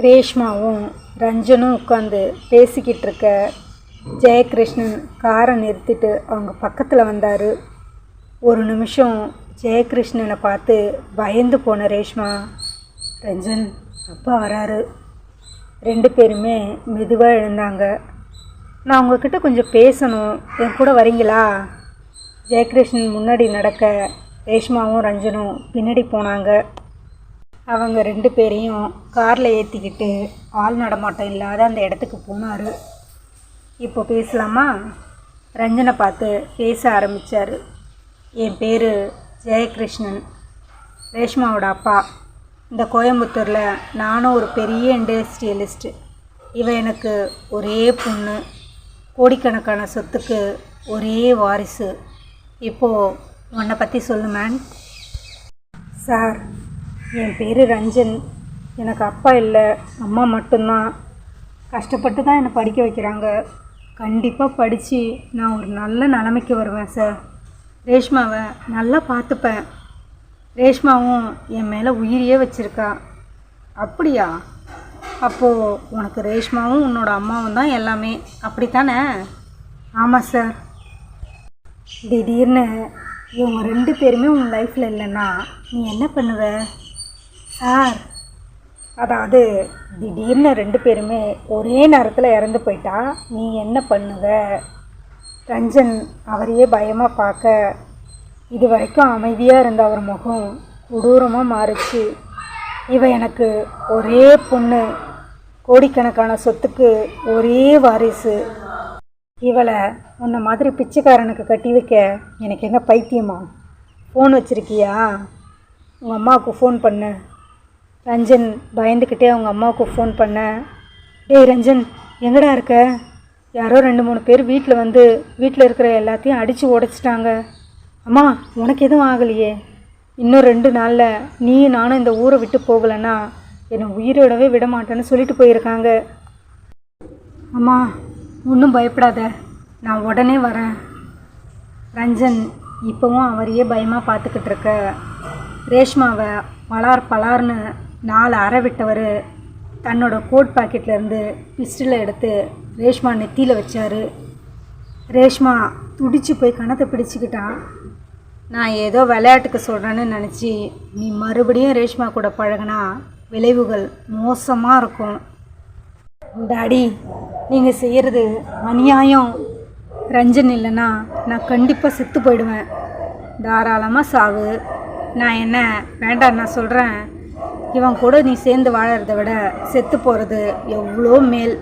ரேஷ்மாவும் ரஞ்சனும் உட்காந்து பேசிக்கிட்டு இருக்க ஜெயகிருஷ்ணன் காரை நிறுத்திட்டு அவங்க பக்கத்தில் வந்தார். ஒரு நிமிஷம் ஜெயகிருஷ்ணனை பார்த்து பயந்து போன ரேஷ்மா ரஞ்சன் அப்பா வராரு. ரெண்டு பேருமே மெதுவாக எழுந்தாங்க. நான் உங்ககிட்ட கொஞ்சம் பேசணும். என் கூட வரீங்களா? ஜெயகிருஷ்ணன் முன்னாடி நடக்க ரேஷ்மாவும் ரஞ்சனும் பின்னாடி போனாங்க. அவங்க ரெண்டு பேரையும் காரில் ஏற்றிக்கிட்டு ஆள் நடமாட்டம் இல்லாத அந்த இடத்துக்கு போனார். இப்போ பேசலாமா? ரஞ்சனை பார்த்து பேச ஆரம்பித்தார் என் பேர் ஜெயகிருஷ்ணன். ரேஷ்மாவோட அப்பா. இந்த கோயம்புத்தூரில் நானும் ஒரு பெரிய இண்டஸ்ட்ரியலிஸ்ட்டு இவன் எனக்கு ஒரே பொண்ணு. கோடிக்கணக்கான சொத்துக்கு ஒரே வாரிசு. இப்போது உன்னை பற்றி சொல்லு மேன் சார் என் பேர் ரஞ்சன். எனக்கு அப்பா இல்லை அம்மா மட்டும்தான். கஷ்டப்பட்டு தான் என்னை படிக்க வைக்கிறாங்க. கண்டிப்பாக படித்து நான் ஒரு நல்ல நிலைமைக்கு வருவேன் சார். ரேஷ்மாவை நல்லா பார்த்துப்பேன். ரேஷ்மாவும் என் மேலே உயிரியே வச்சுருக்கா. அப்படியா? அப்போது உனக்கு ரேஷ்மாவும் உன்னோட அம்மாவும் தான் எல்லாமே. அப்படித்தானே? ஆமாம் சார். திடீர்னு இவங்க ரெண்டு பேருமே உன் லைஃப்பில் இல்லைன்னா நீ என்ன பண்ணுவ? சார். அதாவது திடீர்னு ரெண்டு பேருமே ஒரே நேரத்தில் இறந்து போயிட்டா நீ என்ன பண்ணுவ? ரஞ்சன் அவரையே பயமாக பார்க்க இது வரைக்கும் அமைதியாக இருந்த அவர் முகம் கொடூரமாக மாறுச்சு. இவ எனக்கு ஒரே பொண்ணு கோடிக்கணக்கான சொத்துக்கு ஒரே வாரிசு. இவளை உன்னை மாதிரி பிச்சைக்காரனுக்கு கட்டி வைக்க எனக்கு என்ன பைத்தியமா? ஃபோன் வச்சுருக்கியா? உங்கள் அம்மாவுக்கு ஃபோன் பண்ணு. ரஞ்சன் பயந்துக்கிட்டே அவங்க அம்மாவுக்கு ஃபோன் பண்ண. டேய் ரஞ்சன் எங்கடா இருக்க? யாரோ ரெண்டு மூணு பேர் வீட்டில் வந்து வீட்டில் இருக்கிற எல்லாத்தையும் அடித்து உடச்சிட்டாங்க. அம்மா உனக்கு எதுவும் ஆகலையே? இன்னும் ரெண்டு நாளில் நீ நானும் இந்த ஊரை விட்டு போகலைன்னா என்னை உயிரோடவே விட மாட்டேன்னு சொல்லிட்டு போயிருக்காங்க. அம்மா ஒன்றும் பயப்படாத. நான் உடனே வரேன். ரஞ்சன் இப்போவும் அவரையே பயமாக பார்த்துக்கிட்டு இருக்க. ரேஷ்மாவை பலார் பலார்னு நாலு அறை விட்டவர் தன்னோட கோட் பாக்கெட்லேருந்து பிஸ்டில் எடுத்து ரேஷ்மா நெத்தியில் வச்சார். ரேஷ்மா துடிச்சு போய் கணத்தை பிடிச்சிக்கிட்டான். நான் ஏதோ விளையாட்டுக்கு சொல்கிறேன்னு நினச்சி நீ மறுபடியும் ரேஷ்மா கூட பழகுனா விளைவுகள் மோசமாக இருக்கும். டாடி நீங்கள் செய்கிறது அநியாயம். ரஞ்சன் இல்லைன்னா நான் கண்டிப்பாக செத்து போயிடுவேன். தாராளமாக சாவு. நான் என்ன வேண்டாம் நான் சொல்கிறேன் இவன் கூட நீ சேர்ந்து வாழறதை விட செத்து போகிறது எவ்வளோ மேல்.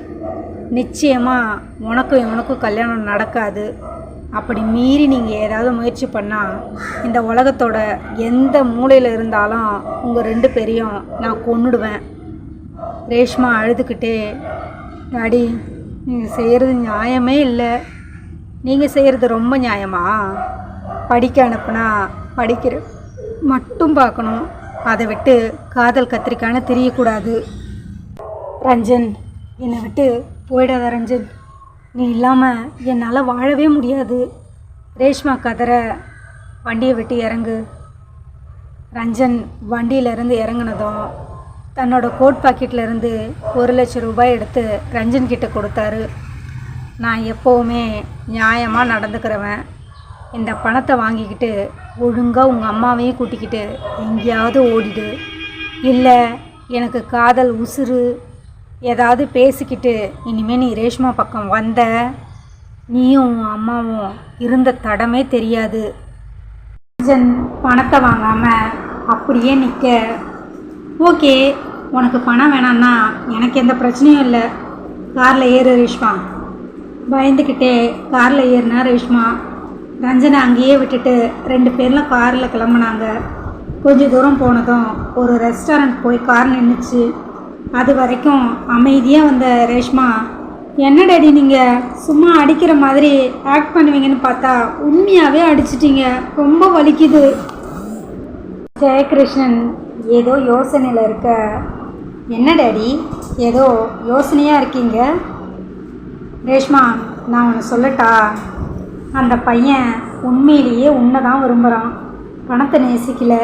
நிச்சயமாக உனக்கும் இவனுக்கும் கல்யாணம் நடக்காது. அப்படி மீறி நீங்கள் ஏதாவது முயற்சி பண்ணால் இந்த உலகத்தோட எந்த மூலையில் இருந்தாலும் உங்கள் ரெண்டு பேரையும் நான் கொன்னுடுவேன். ரேஷ்மா அழுதுகிட்டே டாடி நீங்கள் செய்கிறது நியாயமே இல்லை. நீங்கள் செய்கிறது ரொம்ப நியாயமா? படிக்க அனுப்புனா படிக்கிற மட்டும் பார்க்கணும். அதை விட்டு காதல் கத்திரிக்கான தெரியக்கூடாது. ரஞ்சன் என்னை விட்டு போயிடாத ரஞ்சன். நீ இல்லாமல் என்னால் வாழவே முடியாது. ரேஷ்மா கதற வண்டியை விட்டு இறங்கு. ரஞ்சன் வண்டியிலேருந்து இறங்குனதும் தன்னோட கோட் பாக்கெட்லேருந்து ஒரு லட்சம் ரூபாய் எடுத்து ரஞ்சன் கிட்ட கொடுத்தாரு. நான் எப்போவுமே நியாயமாக நடந்துக்கிறவன். இந்த பணத்தை வாங்கிக்கிட்டு ஒழுங்காக உங்கள் அம்மாவையும் கூட்டிக்கிட்டு எங்கேயாவது ஓடிடு. இல்லை எனக்கு காதல் உசுறு ஏதாவது பேசிக்கிட்டு இனிமேல் நீ ரேஷ்மா பக்கம் வந்த நீயும் உன் அம்மாவும் இருந்த தடமே தெரியாது. ரஞ்சன் பணத்தை வாங்காமல் அப்படியே நிற்க ஓகே உனக்கு பணம் வேணான்னா எனக்கு எந்த பிரச்சனையும் இல்லை. காரில் ஏறு ரேஷ்மா. பயந்துக்கிட்டே காரில் ஏறினா ரேஷ்மா. ரஞ்சனை அங்கேயே விட்டுட்டு ரெண்டு பேரில் காரில் கிளம்புனாங்க. கொஞ்சம் தூரம் போனதும் ஒரு ரெஸ்டாரண்ட் போய் கார் நின்றுச்சு அது வரைக்கும் அமைதியாக வந்த ரேஷ்மா என்ன டேடி நீங்கள் சும்மா அடிக்கிற மாதிரி ஆக்ட் பண்ணுவீங்கன்னு பார்த்தா உண்மையாகவே அடிச்சிட்டிங்க. ரொம்ப வலிக்குது. ஜெயகிருஷ்ணன் ஏதோ யோசனையில் இருக்க என்ன டேடி ஏதோ யோசனையாக இருக்கீங்க? ரேஷ்மா நான் ஒன்று சொல்லட்டா? அந்த பையன் உண்மையிலேயே உன்னை தான் விரும்புகிறான் பணத்தை நேசிக்கலை.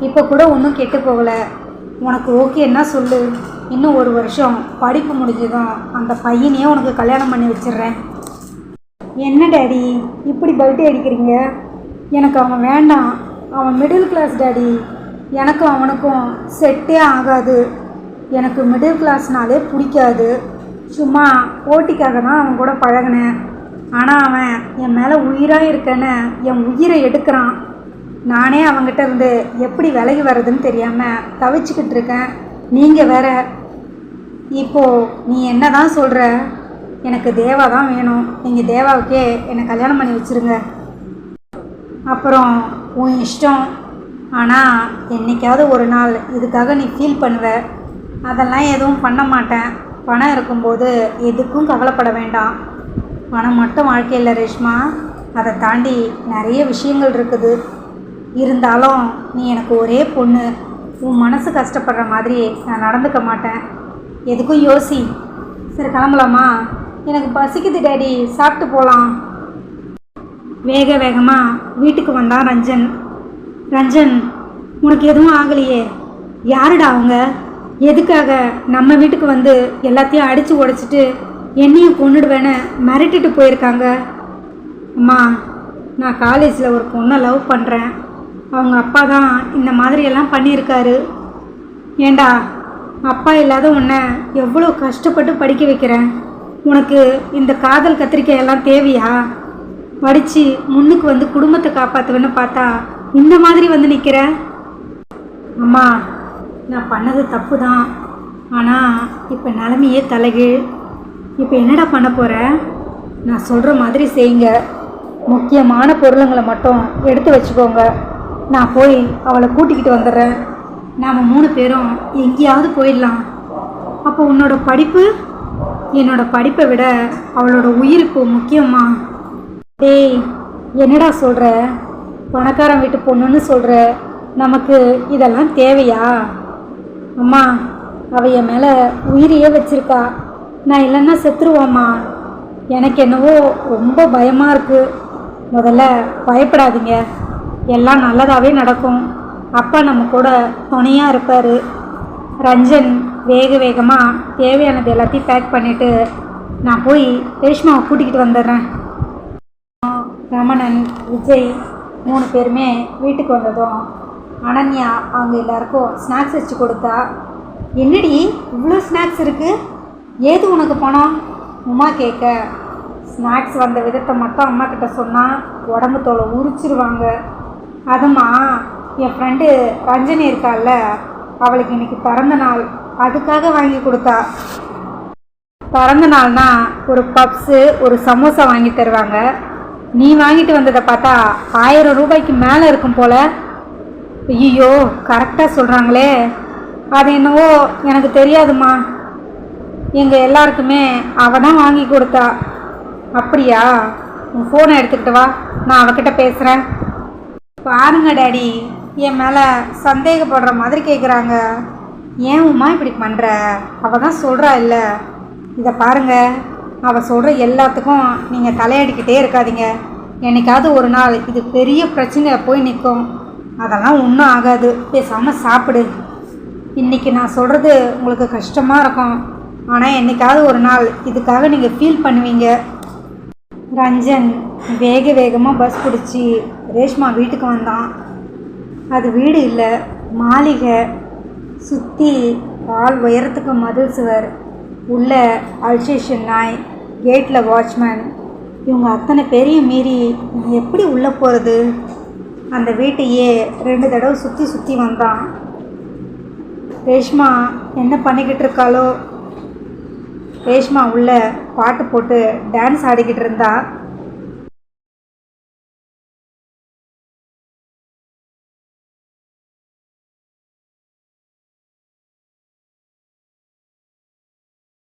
இப்போ கூட ஒன்றும் கெட்டு போகலை. உனக்கு ஓகேன்னா சொல்லு. இன்னும் ஒரு வருஷம் படிப்பு முடிஞ்சதும் அந்த பையனையே உனக்கு கல்யாணம் பண்ணி வச்சிடுறேன். என்ன டேடி இப்படி பல்ட்டி அடிக்கிறீங்க? எனக்கு அவன் வேண்டாம். அவன் மிடில் கிளாஸ் டேடி. எனக்கும் அவனுக்கும் செட்டே ஆகாது. எனக்கு மிடில் கிளாஸ்னாலே பிடிக்காது. சும்மா போட்டிக்காக தான் அவன் கூட பழகினேன். ஆனால் அவன் என் மேலே உயிராக இருக்கேன்னு என் உயிரை எடுக்கிறான். நானே அவங்ககிட்ட இருந்து எப்படி விலகி வர்றதுன்னு தெரியாமல் தவிச்சுக்கிட்டு இருக்கேன். நீங்கள் வேற இப்போது நீ என்ன தான் சொல்கிற எனக்கு தேவா தான் வேணும். நீங்கள் தேவாவுக்கே என்னை கல்யாணம் பண்ணி வச்சிருங்க. அப்புறம் உன் இஷ்டம். ஆனால் என்னைக்காவது ஒரு நாள் இதுக்காக நீ ஃபீல் பண்ணுவ. அதெல்லாம் எதுவும் பண்ண மாட்டேன். பணம் இருக்கும்போது எதுக்கும் கவலைப்பட வேண்டாம். பணம் மட்டும் வாழ்க்கையில் ரேஷ்மா அதை தாண்டி நிறைய விஷயங்கள் இருக்குது. இருந்தாலும் நீ எனக்கு ஒரே பொண்ணு உன் மனசு கஷ்டப்படுற மாதிரி நான் நடந்துக்க மாட்டேன். எதுக்கும் யோசி. சரி கிளம்பலாமா? எனக்கு பசிக்குது டேடி சாப்பிட்டு போகலாம் வேக வேகமாக வீட்டுக்கு வந்தான் ரஞ்சன். ரஞ்சன் உனக்கு எதுவும் ஆகலையே? யாருடா அவங்க? எதுக்காக நம்ம வீட்டுக்கு வந்து எல்லாத்தையும் அடித்து உடைச்சிட்டு என்னையும் கொண்டுடுவேன்னு மிரட்டிட்டு போயிருக்காங்க. அம்மா நான் காலேஜில் ஒரு பொண்ணை லவ் பண்ணுறேன் அவங்க அப்பா தான் இந்த மாதிரியெல்லாம் பண்ணியிருக்காரு. ஏண்டா அப்பா இல்லாத உன்னை எவ்வளோ கஷ்டப்பட்டு படிக்க வைக்கிறேன்? உனக்கு இந்த காதல் கத்திரிக்காய் எல்லாம் தேவையா? படித்து முன்னுக்கு வந்து குடும்பத்தை காப்பாற்றுவேன்னு பார்த்தா இந்த மாதிரி வந்து நிற்கிற அம்மா நான் பண்ணது தப்பு தான் ஆனால் இப்போ நிலமையே தலைகீழ். இப்போ என்னடா பண்ண போகிற நான் சொல்கிற மாதிரி செய்யுங்க. முக்கியமான பொருளுங்களை மட்டும் எடுத்து வச்சுக்கோங்க. நான் போய் அவளை கூட்டிக்கிட்டு வந்துடுறேன். நாம் மூணு பேரும் எங்கேயாவது போயிடலாம். அப்போ உன்னோட படிப்பு? என்னோட படிப்பை விட அவளோட உயிர் இப்போ முக்கியமா? டேய் என்னடா சொல்கிற பணக்காரன் வீட்டு பொண்ணுன்னு சொல்கிற நமக்கு இதெல்லாம் தேவையா? அம்மா அவ என் மேலே உயிரையே வச்சுருக்கா. நான் இல்லைன்னா செத்துருவோம்மா. எனக்கு என்னவோ ரொம்ப பயமாக இருக்குது முதல்ல பயப்படாதீங்க. எல்லாம் நல்லதாகவே நடக்கும். அப்பா நம்ம கூட துணையாக இருப்பார். ரஞ்சன் வேக வேகமாக தேவையானது எல்லாத்தையும் பேக் பண்ணிவிட்டு நான் போய் ரேஷ்மாவை கூட்டிக்கிட்டு வந்துடுறேன். ரமணன் விஜய் மூணு பேருமே வீட்டுக்கு வந்ததும் அனன்யா அவங்க எல்லாருக்கும் ஸ்நாக்ஸ் வச்சு கொடுத்தா என்னடி இவ்வளோ ஸ்நாக்ஸ் இருக்குது ஏது உனக்கு பணம் உமா கேட்க ஸ்நாக்ஸ் வந்த விதத்தை மட்டும் அம்மா கிட்ட சொன்னால் உடம்பு தோலை உரிச்சிருவாங்க. அதுமா என் ஃப்ரெண்டு ரஞ்சனி இருக்கால்ல அவளுக்கு இன்னைக்கு பிறந்த நாள். அதுக்காக வாங்கி கொடுத்தா. பிறந்த நாள்னா ஒரு பப்ஸு ஒரு சமோசா வாங்கி தருவாங்க. நீ வாங்கிட்டு வந்ததை பார்த்தா ஆயிரம் ரூபாய்க்கு மேலே இருக்கும் போல. ஐயோ கரெக்டாக சொல்கிறாங்களே அது என்னவோ எனக்கு தெரியாதுமா. எங்கள் எல்லாருக்குமே அவள் தான் வாங்கி கொடுத்தா. அப்படியா? உன் ஃபோனை எடுத்துக்கிட்டு வா. நான் அவகிட்ட பேசுகிறேன் பாருங்க டாடி. என் மேலே சந்தேகப்படுற மாதிரி கேட்குறாங்க ஏன் உமா இப்படி பண்ணுற அவள் தான் சொல்கிறா இல்லை. இதை பாருங்க. அவள் சொல்கிற எல்லாத்துக்கும் நீங்கள் தலையடிக்கிட்டே இருக்காதீங்க. என்னைக்காவது ஒரு நாள் இது பெரிய பிரச்சனையில் போய் நிற்கும் அதெல்லாம் ஒன்றும் ஆகாது. பேசாமல் சாப்பிடு. இன்றைக்கி நான் சொல்கிறது உங்களுக்கு கஷ்டமாக இருக்கும். ஆனால் என்னைக்காவது ஒரு நாள் இதுக்காக நீங்கள் ஃபீல் பண்ணுவீங்க. ரஞ்சன் வேக வேகமாக பஸ் பிடிச்சி ரேஷ்மா வீட்டுக்கு வந்தான். அது வீடு இல்லை மாளிகை. சுற்றி பால் உயரத்துக்கு மதில் சுவர். உள்ள அல்சேஷன் நாய் கேட்டில் வாட்ச்மேன் இவங்க அத்தனை பேரையும் மீறி நான் எப்படி உள்ளே போகிறது அந்த வீட்டையே ரெண்டு தடவை சுற்றி சுற்றி வந்தான். ரேஷ்மா என்ன பண்ணிக்கிட்டு இருக்காளோ? ரேஷ்மா உள்ளே பாட்டு போட்டு டான்ஸ் ஆடிக்கிட்டு இருந்தா